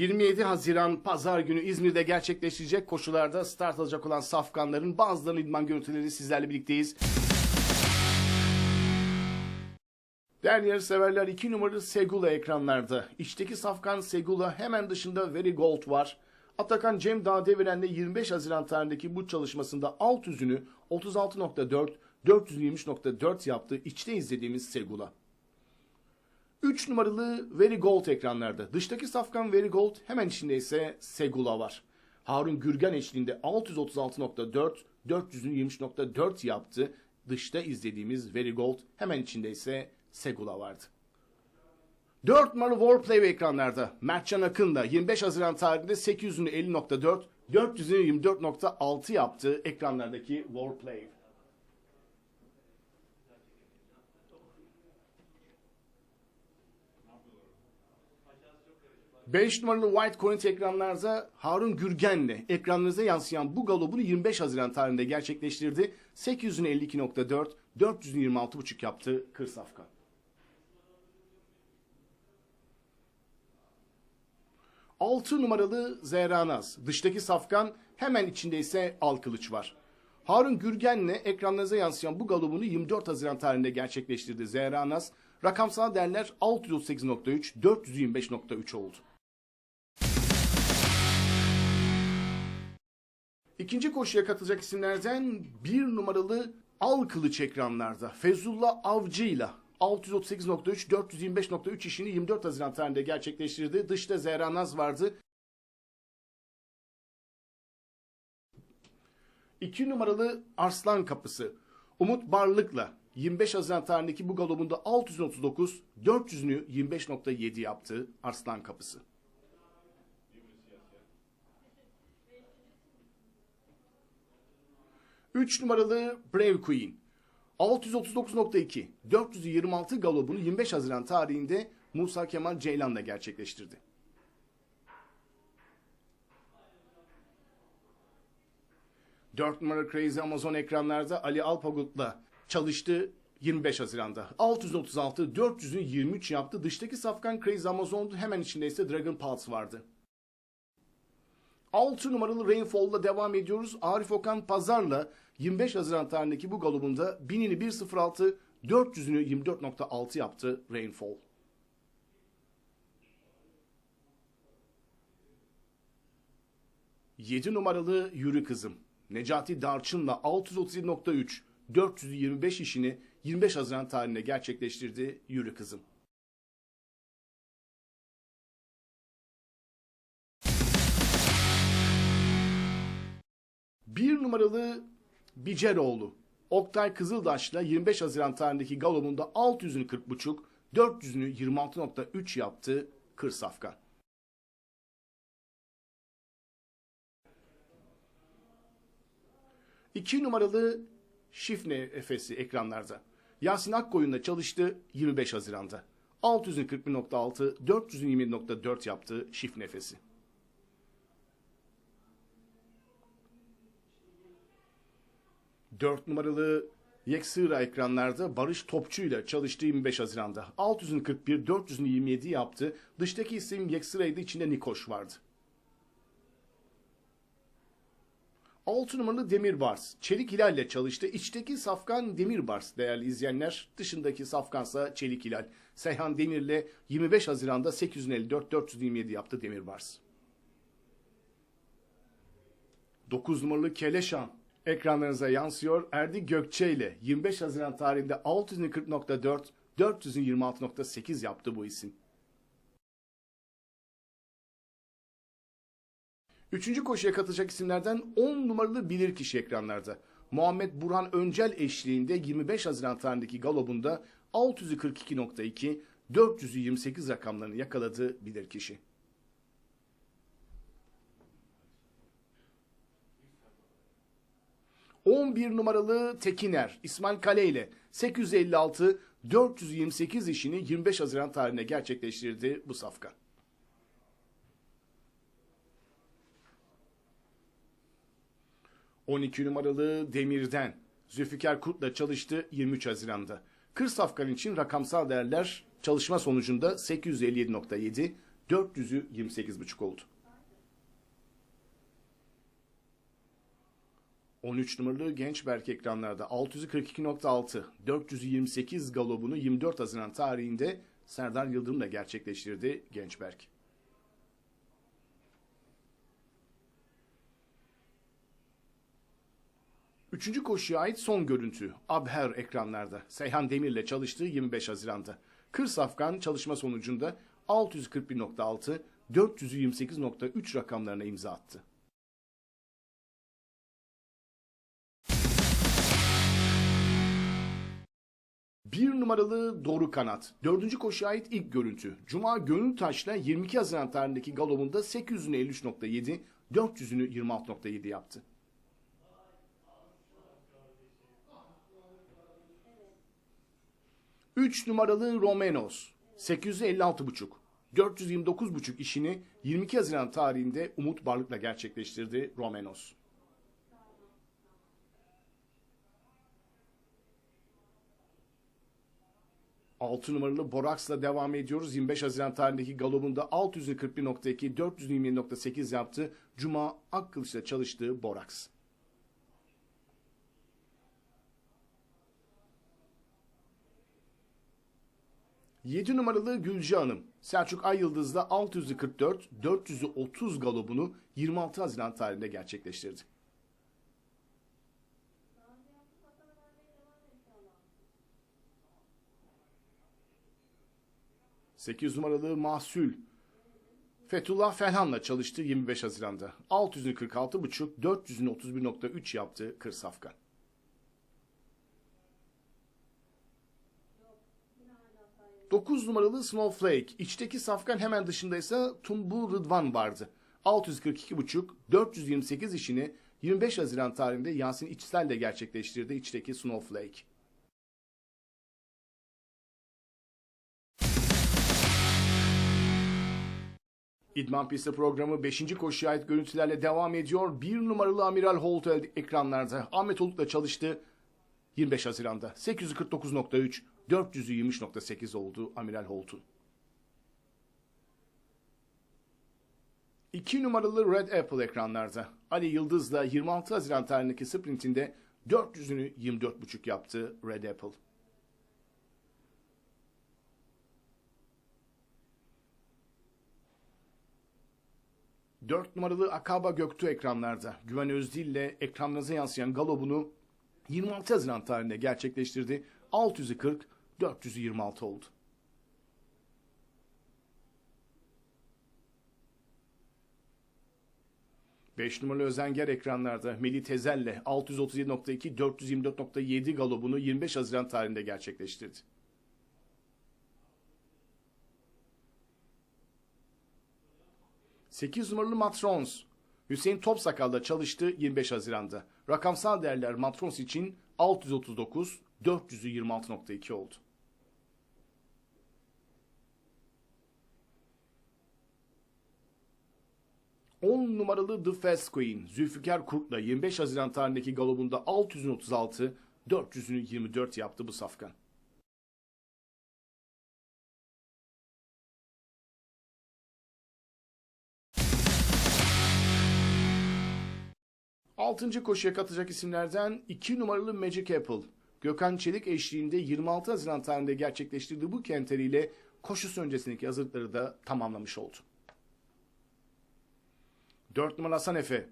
27 Haziran Pazar günü İzmir'de gerçekleşecek koşularda start alacak olan safkanların bazılarının idman görüntüleri sizlerle birlikteyiz. Değerli yarışseverler 2 numaralı Segula ekranlarda. İçteki safkan Segula hemen dışında Very Gold var. Atakan Cem Dağdeviren'de 25 Haziran tarihindeki bu çalışmasında alt yüzünü 36.4, 423.4 yaptı. İçte izlediğimiz Segula. 3 numaralı Very Gold ekranlarda. Dıştaki safkan Very Gold hemen içinde ise Segula var. Harun Gürgen eşliğinde 636.4, 423.4 yaptı. Dışta izlediğimiz Very Gold hemen içinde ise Segula vardı. 4 numaralı Warplay ekranlarda. Mertcan Akın da 25 Haziran tarihinde 850.4, 424.6 yaptı ekranlardaki Warplay. 5 numaralı White Coin ekranlarda Harun Gürgen'le ekranlarınıza yansıyan bu galobunu 25 Haziran tarihinde gerçekleştirdi. 852.4, 426.5 yaptı Kırsafka. Altı numaralı Zehranaz. Dıştaki safkan hemen içinde ise Al Kılıç var. Harun Gürgen'le ekranlarınıza yansıyan bu galobunu 24 Haziran tarihinde gerçekleştirdi Zehranaz. Rakamsal değerler 638.3, 425.3 oldu. İkinci koşuya katılacak isimlerden bir numaralı Al Kılıç ekranlarda. Fezullah Avcı'yla 638.3, 425.3 işini 24 Haziran tarihinde gerçekleştirdi. Dışta Zehra Naz vardı. 2 numaralı Arslan Kapısı. Umut Barlık'la 25 Haziran tarihindeki bu galobunda 639, 400'ünü 25.7 yaptı Arslan Kapısı. Üç numaralı Brave Queen. 639.2, 426 galobunu 25 Haziran tarihinde Musa Kemal Ceylan'la gerçekleştirdi. Dört numara Crazy Amazon ekranlarda Ali Alpagut'la çalıştı 25 Haziran'da. 636, 400'ün 23 yaptı. Dıştaki safkan Crazy Amazon'du. Hemen içinde ise Dragon Pulse vardı. 6 numaralı Rainfall'la devam ediyoruz. Arif Okan Pazar'la 25 Haziran tarihindeki bu galobunda 1000'ini 1.06, 400'ünü 24.6 yaptı Rainfall. Yedi numaralı Yürü Kızım. Necati Darçın'la 637.3, 425 işini 25 Haziran tarihinde gerçekleştirdi Yürü Kızım. Bir numaralı Biceroğlu. Oktay Kızıldaş'la 25 Haziran tarihindeki galobunda 600'ünü 40.5, 400'ünü 26.3 yaptı Kırsafkan. İki numaralı Şifne Efesi ekranlarda. Yasin Akkoyun'la çalıştı 25 Haziran'da. 600'ün 41.6, 400'ün 20.4 yaptı Şifne Efesi. 4 numaralı Yeksıra ekranlarda Barış Topçu ile çalıştı 25 Haziran'da. 600'ün 41, 400'ün 27 yaptı. Dıştaki isim Yeksıra'ydı, içinde Nikoş vardı. 6 numaralı Demirbars. Çelik Hilal ile çalıştı. İçteki Safkan Demirbars değerli izleyenler. Dışındaki Safkansa Çelik Hilal. Seyhan Demir'le 25 Haziran'da 854 427 yaptı Demirbars. 9 numaralı Keleşan ekranlarınıza yansıyor. Erdi Gökçe ile 25 Haziran tarihinde 640.4 426.8 yaptı bu isim. Üçüncü koşuya katılacak isimlerden 10 numaralı bilirkişi ekranlarda. Muhammed Burhan Öncel eşliğinde 25 Haziran tarihindeki galobunda 642.2, 428 rakamlarını yakaladı bilirkişi. 11 numaralı Tekiner İsmail Kale ile 856 428 işini 25 Haziran tarihine gerçekleştirdi bu safka. ...12 numaralı Demir'den... ...Zülfikar Kurt'la çalıştı 23 Haziran'da. Kır safkan için rakamsal değerler... ...çalışma sonucunda 857.7... 400'ü 28,5 oldu. 13 numaralı Gençberk ekranlarda 642.6, 428 galobunu 24 Haziran tarihinde Serdar Yıldırım'la gerçekleştirdi Gençberk. Üçüncü koşuya ait son görüntü. Abher ekranlarda. Seyhan Demir'le çalıştığı 25 Haziran'da. Kır Safkan çalışma sonucunda 641.6, 428.3 rakamlarına imza attı. Bir numaralı Doğru Kanat. Dördüncü koşuya ait ilk görüntü. Cuma Gönül Taş'la 22 Haziran tarihindeki galobunda 800'ünü 53.7, 400'ünü 26.7 yaptı. Üç numaralı Romenos. 856.5. 429.5 işini 22 Haziran tarihinde Umut Barlık'la gerçekleştirdi Romenos. 6 numaralı Borax'la devam ediyoruz. 25 Haziran tarihindeki galobunda 641.2, 427.8 yaptı. Cuma Akkılıç'la çalıştığı Borax. Yedi numaralı Gülce Hanım. Selçuk Ay Yıldız'da 644, 430 galobunu 26 Haziran tarihinde gerçekleştirdi. 8 numaralı Mahsul Fethullah Felhan'la çalıştı 25 Haziran'da. 646,5, 400'ünü 31.3 yaptı Kır Safkan. Dokuz numaralı Snowflake. İçteki safkan hemen dışındaysa Tumbu Rıdvan vardı. 642,5, 428 işini 25 Haziran tarihinde Yasin İçsel de gerçekleştirdi içteki Snowflake. İdman pisti programı 5. koşuya ait görüntülerle devam ediyor. Bir numaralı Amiral Holt ekranlarda. Ahmet Oluk'la çalıştı 25 Haziran'da. 849.3, 423.8 oldu Amiral Holt'un. 2 numaralı Red Apple ekranlarda. Ali Yıldız'la 26 Haziran tarihindeki sprintinde 400'ünü 24.5 yaptı Red Apple. 4 numaralı Akaba Göktuğ ekranlarda. Güven Özdil ile ekranınıza yansıyan galobunu 26 Haziran tarihinde gerçekleştirdi. 640, 426 oldu. Beş numaralı Özenger ekranlarda Melih Tezel'le 637.2, 424.7 galobunu 25 Haziran tarihinde gerçekleştirdi. 8 numaralı Matrons. Hüseyin Topsakal'da çalıştı 25 Haziran'da. Rakamsal değerler Matrons için 639, 426.2 oldu. On numaralı The Fast Queen Zülfikar Kurt'la 25 Haziran tarihindeki galobunda 636, 400'ünü 24 yaptı bu safkan. Altıncı koşuya katacak isimlerden 2 numaralı Magic Apple. Gökhan Çelik eşliğinde 26 Haziran tarihinde gerçekleştirdiği bu kenteriyle koşusu öncesindeki hazırlıkları da tamamlamış oldu. 4 numara Hasan Efe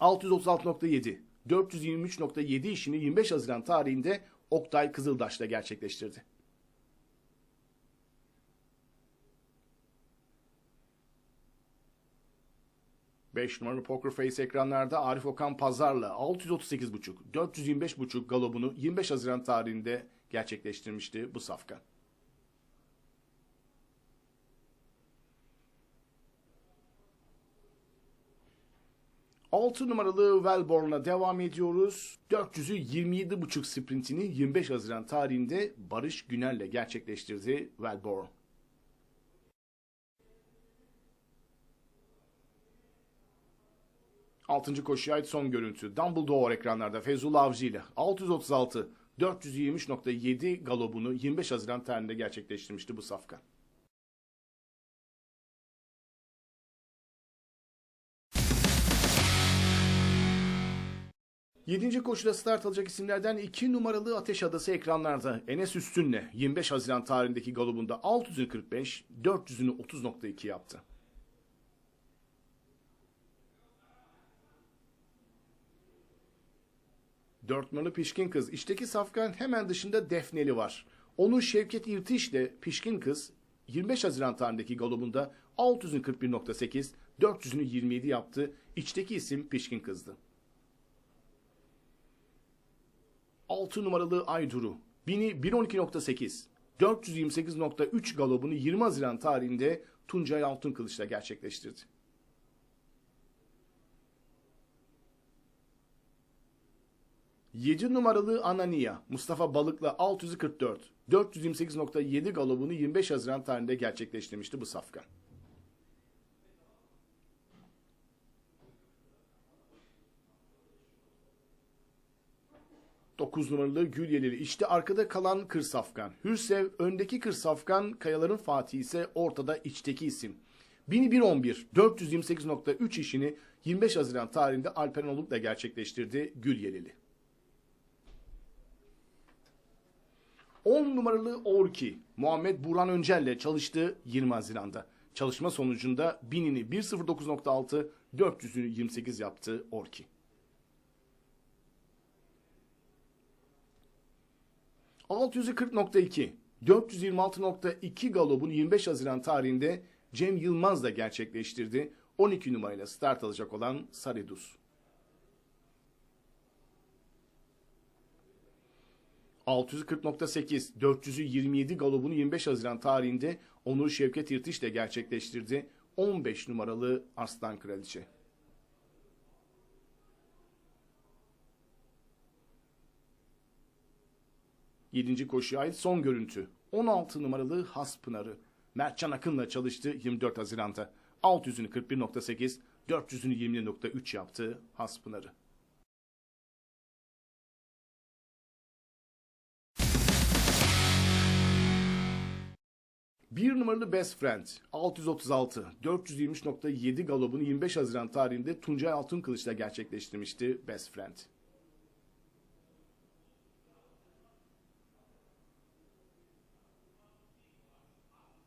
636.7 423.7 işini 25 Haziran tarihinde Oktay Kızıldaş'la gerçekleştirdi. 5 numaralı Poker Face ekranlarda Arif Okan Pazar'la 638.5, 425.5 galobunu 25 Haziran tarihinde gerçekleştirmişti bu safkan. Altı numaralı Wellborn'la devam ediyoruz. 400'ü 27.5 sprintini 25 Haziran tarihinde Barış Güner'le gerçekleştirdi Wellborn. 6. koşuya ait son görüntü. Dumbledore ekranlarda Feyzullah Avcı ile 636 423.7 galobunu 25 Haziran tarihinde gerçekleştirmişti bu safkan. Yedinci koşuda start alacak isimlerden iki numaralı Ateş Adası ekranlarda Enes Üstün'le 25 Haziran tarihindeki galobunda 645, 400'ünü 30.2 yaptı. Dört numaralı Pişkin Kız. İçteki safkan hemen dışında Defneli var. Onu Şevket İrtiş ile Pişkin Kız 25 Haziran tarihindeki galobunda 641.8, 400'ünü 27 yaptı. İçteki isim Pişkin Kız'dı. 6 numaralı Ayduru. Bini 112.8. 428.3 galobunu 20 Haziran tarihinde Tuncay Altınkılıç'la gerçekleştirdi. Yedi numaralı Anania Mustafa Balık'la 644. 428.7 galobunu 25 Haziran tarihinde gerçekleştirmişti bu safkan. 9 numaralı Gülyeleri. İşte arkada kalan Kır Safkan. Hürsev öndeki Kır Safkan, Kayaların Fatih ise ortada içteki isim. 1111 428.3 işini 25 Haziran tarihinde Alperen Oluk'la gerçekleştirdi Gülyelili. 10 numaralı Orki Muhammed Burhan Öncel'le çalıştı 20 Haziran'da. Çalışma sonucunda 1000'ini 1.09.6, 400'ünü 28 yaptı Orki. 640.2, 426.2 galobunu 25 Haziran tarihinde Cem Yılmaz da gerçekleştirdi. 12 numarayla start alacak olan Saridus. 640.8, 427 galobunu 25 Haziran tarihinde Onur Şevket İrtiş ile gerçekleştirdi. 15 numaralı Arslan Kraliçe. Yedinci koşuya ait son görüntü. 16 numaralı Haspınarı. Mertcan Akın'la çalıştı 24 Haziran'da. 600'ünü 41.8, 400'ünü 20.3 yaptı Haspınarı. Bir numaralı Best Friend 636 423.7 galobunu 25 Haziran tarihinde Tuncay Altınkılıç'la gerçekleştirmişti Best Friend.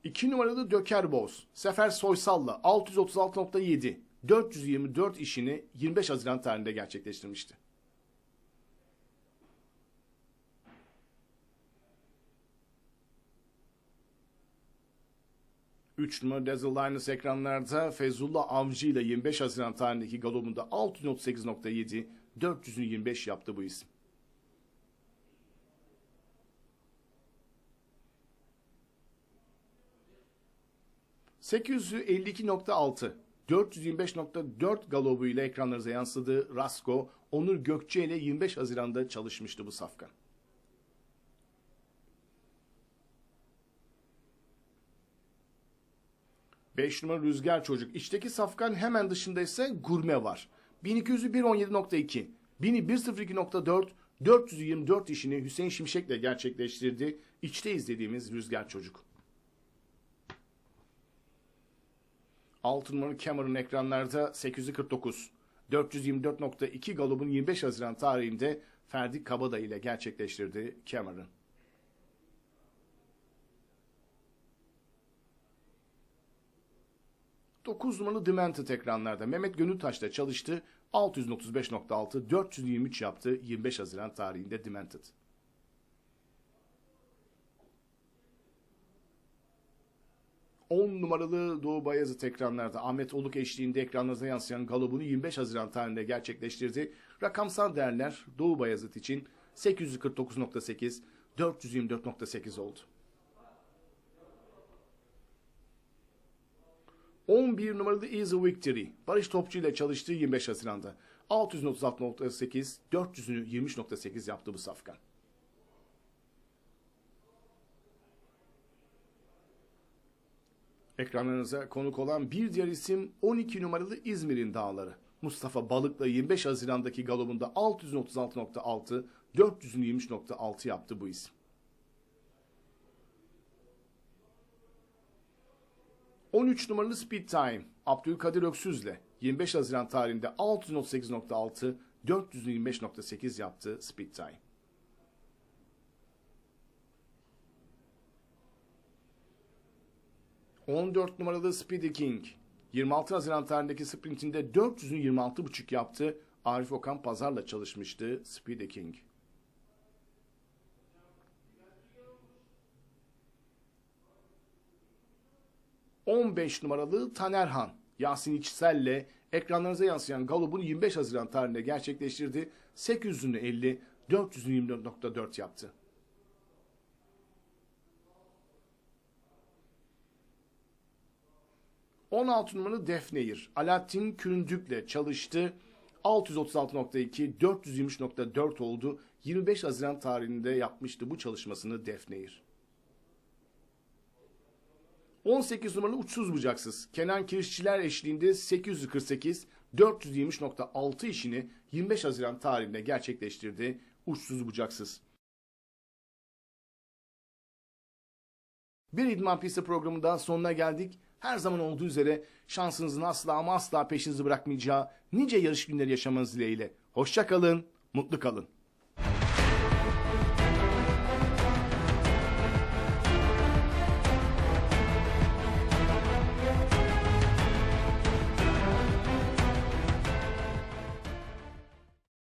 2 numaralı Döker Boz, Sefer Soysal'la 636.7, 424 işini 25 Haziran tarihinde gerçekleştirmişti. Üç numara Dazzle Linus ekranlarda Fezullah Avcı ile 25 Haziran tarihindeki galobunda 638.7, 400'ünü 25 yaptı bu isim. 852.6 425.4 galobu ile ekranlarınıza yansıdı. Rasko, Onur Gökçe ile 25 Haziran'da çalışmıştı bu safkan. Beş numara Rüzgar Çocuk. İçteki safkan hemen dışında ise gurme var. 1200'ü 117.2, 1000'i 102.4, 424 işini Hüseyin Şimşek'le gerçekleştirdi. İçte izlediğimiz Rüzgar Çocuk. 6 numaralı Cameron ekranlarda 849. 424.2 galobun 25 Haziran tarihinde Ferdi Kabada ile gerçekleştirdi Cameron. Dokuz numaralı Demented ekranlarda Mehmet Gönültaş'ta çalıştı. 635.6, 423 yaptı 25 Haziran tarihinde Demented. 10 numaralı Doğu Bayazıt ekranlarda Ahmet Oluk eşliğinde ekranlarına yansıyan galobunu 25 Haziran tarihinde gerçekleştirdi. Rakamsal değerler Doğu Bayazıt için 849.8, 424.8 oldu. 11 numaralı Easy Victory, Barış Topçu ile çalıştığı 25 Haziran'da. 636.8, 400'ünü 23.8 yaptı bu safkan. Ekranlarınıza konuk olan bir diğer isim 12 numaralı İzmir'in dağları. Mustafa Balık'la 25 Haziran'daki galobunda 636.6, 423.6 yaptı bu isim. 13 numaralı Speed Time Abdülkadir Öksüz'le 25 Haziran tarihinde 638.6, 425.8 yaptı speed time. ...14 numaralı Speedy King... ...26 Haziran tarihindeki sprintinde 400'ün 26.5 yaptı... ...Arif Okan Pazar'la çalışmıştı Speedy King. ...15 numaralı Tanerhan... ...Yasin İçsel'le... ...ekranlarınıza yansıyan Galup'un 25 Haziran tarihinde gerçekleştirdi... ...800'ünü 50... ...400'ünü 24.4 yaptı. ...16 numaralı Defneir... ...Alaaddin Kündük'le çalıştı... ...636.2... ...423.4 oldu... ...25 Haziran tarihinde yapmıştı bu çalışmasını Defneir. 18 numaralı uçsuz bucaksız. Kenan Kirişçiler eşliğinde 848 420.6 işini 25 Haziran tarihinde gerçekleştirdi. Uçsuz bucaksız. Bir İdman Pisti programından sonuna geldik. Her zaman olduğu üzere şansınızın asla ama asla peşinizi bırakmayacağı nice yarış günleri yaşamanız dileğiyle. Hoşça kalın, mutlu kalın.